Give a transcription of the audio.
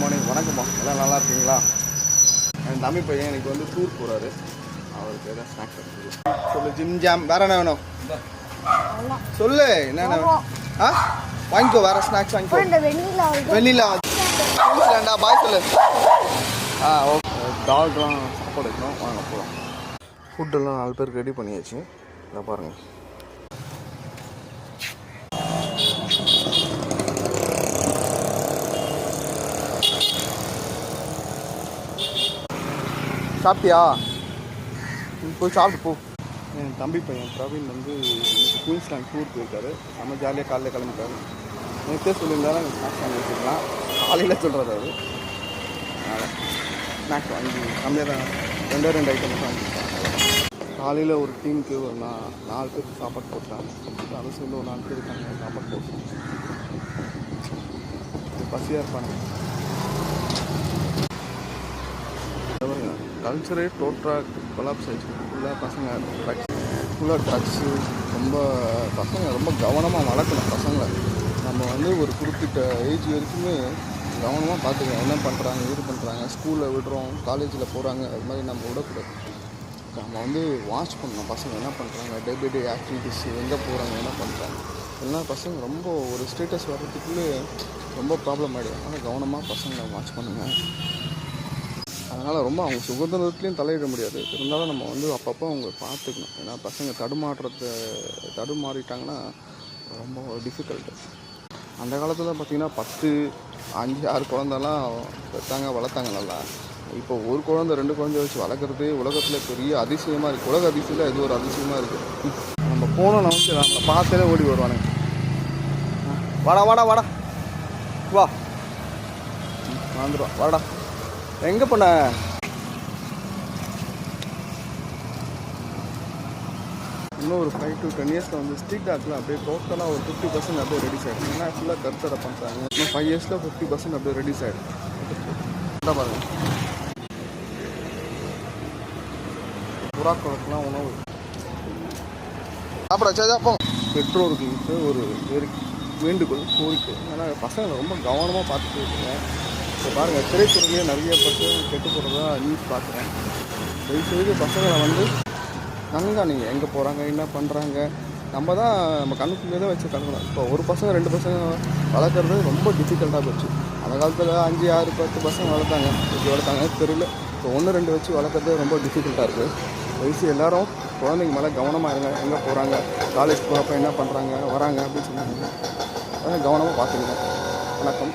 Morning வணக்கம்மா. எல்லாம் நல்லா இருக்கீங்களா? என் தம்பி பையன் இன்னைக்கு வந்து டூர் போகிறாரு அவருக்கு எதாவது ஸ்நாக்ஸ் சொல்லு ஜிம் ஜாம் வேற என்ன வேணும்? சொல்லு என்ன என்ன வேணும் ஆ? வாங்கிக்கோ வேற ஸ்நாக்ஸ் வாங்கிக்கோ. வெண்ணிலா வேண்டா பாய் சொல்லு. ஆ ஓகே டாக்லாம் சாப்பாடு வைக்கணும். வாங்க போகலாம் ஃபுட்டெல்லாம் நாலு பேருக்கு ரெடி பண்ணியாச்சு. இதை பாருங்கள் சாப்பிட்டியா? போய் சாப்பிட்டு போ. என் தம்பி பையன் பிரவீன் வந்து இன்னைக்கு குயின்ஸ்லாண்ட் டூர் போயிருக்காரு. செம்ம ஜாலியாக காலையில் கிளம்பிட்டாரு. நேற்றே சொல்லியிருந்தாலும் எனக்கு ஸ்நாக்ஸ் வாங்கி வச்சுக்கலாம். காலையில் சொல்கிறது அது ஸ்நாக்ஸ் வாங்கி கம்மியாக தான் ரெண்டே ரெண்டு ஐட்டம் வாங்கி காலையில் ஒரு டீமுக்கு ஒரு நா நாலு பேருக்கு சாப்பாடு போட்டாங்க. அதை சேர்ந்து ஒரு நாலு பேருக்கு சாப்பாடு போட்டோம் பசியாக இருப்பாங்க. கல்ச்சரே டோட்டலாக கொலாப்ஸ் ஆயிடுச்சு. ஃபுல்லாக பசங்க ட்ரக்ஸ் ஃபுல்லாக ட்ரக்ஸு ரொம்ப பசங்க ரொம்ப கவனமாக வளர்க்கணும் பசங்களை. நம்ம வந்து ஒரு குறிப்பிட்ட ஏஜ் வரைக்குமே கவனமாக பார்த்துக்கணும். என்ன பண்ணுறாங்க இது பண்ணுறாங்க ஸ்கூலில் விடுறோம் காலேஜில் போகிறாங்க அது மாதிரி நம்ம விடக்கூடாது. நம்ம வந்து வாட்ச் பண்ணணும் பசங்க என்ன பண்ணுறாங்க டே பை டே ஆக்டிவிட்டிஸ் எங்கே போகிறாங்க என்ன பண்ணுறாங்க எல்லாம் பசங்க ரொம்ப ஒரு ஸ்டேட்டஸ் வர்றதுக்குள்ளே ரொம்ப ப்ராப்ளம் ஆகிடும் ஆனால் கவனமாக பசங்களை வாட்ச் பண்ணுங்கள் அதனால் ரொம்ப அவங்க சுதந்திரத்துலேயும் தலையிட முடியாது. இருந்தாலும் நம்ம வந்து அப்பப்போ அவங்க பார்த்துக்கணும். ஏன்னா பசங்க தடுமாற்றத்தை தடுமாறிட்டாங்கன்னா ரொம்ப டிஃபிகல்ட்டு அந்த காலத்தில் பார்த்திங்கன்னா பத்து அஞ்சு ஆறு குழந்தெல்லாம் பெற்றாங்க வளர்த்தாங்க நல்லா. இப்போ ஒரு குழந்தை ரெண்டு குழந்தைய வச்சு வளர்க்குறது உலகத்தில் பெரிய அதிசயமாக இருக்குது உலக அதிசயத்தில் இது ஒரு அதிசயமாக இருக்குது நம்ம போனோம் நமக்கு நம்மளை பார்த்தாலே ஓடி வருவானுங்க. வாடா வாடா வாடா. வா. வந்துடுவா வாடா. எங்கே போன? இன்னும் ஒரு ஃபைவ் டு டென் இயர்ஸில் வந்து ஸ்ட்ரீட் டாக்ல அப்படியே டோட்டலாக ஒரு ஃபிஃப்டி பர்சன்ட் அப்படியே ரெடியூஸ் ஆகிடும் ஏன்னா ஃபுல்லாக கருத்தடை பண்ணுறாங்க இன்னும் ஃபைவ் இயர்ஸில் ஃபிஃப்டி பர்சன்ட் அப்படியே ரெடியூஸ் ஆகிடும் என்ன பாருங்க. புறாக்களுக்கெல்லாம் உணவு. சாப்பிட அப்போ பெற்றோர்களுக்கு ஒரு வேண்டுகோள் கோரிக்கை. ஏன்னா பசங்களை ரொம்ப கவனமாக பார்த்துட்டு இருக்கேன் இப்போ பாருங்கள் திரைத்துறையிலே நிறைய பசங்க கெட்டு போகிறதா நியூஸ் பார்க்குறேன். தயவுசெய்து பசங்களை வந்து கண்காணிங்க எங்கே போகிறாங்க என்ன பண்ணுறாங்க நம்ம தான் நம்ம கண்ணுக்குள்ளே தான் வச்சு கலக்கணும் இப்போ ஒரு பசங்க ரெண்டு பசங்க வளர்க்குறது ரொம்ப டிஃபிகல்ட்டாக போச்சு. அந்த காலத்தில் அஞ்சு ஆறு பத்து பசங்க வளர்த்தாங்க. எப்படி வளர்த்தாங்க தெரியல. இப்போ ஒன்று ரெண்டு வச்சு வளர்க்குறது ரொம்ப டிஃபிகல்ட்டாக இருக்குது வயசு எல்லாரும் குழந்தைங்க மேலே கவனமாக இருங்க. எங்கே போகிறாங்க காலேஜ் போகிறப்ப என்ன பண்ணுறாங்க வராங்க அப்படின்னு சொன்னாங்க அதனால் கவனமாக பார்த்துக்கங்க. வணக்கம்.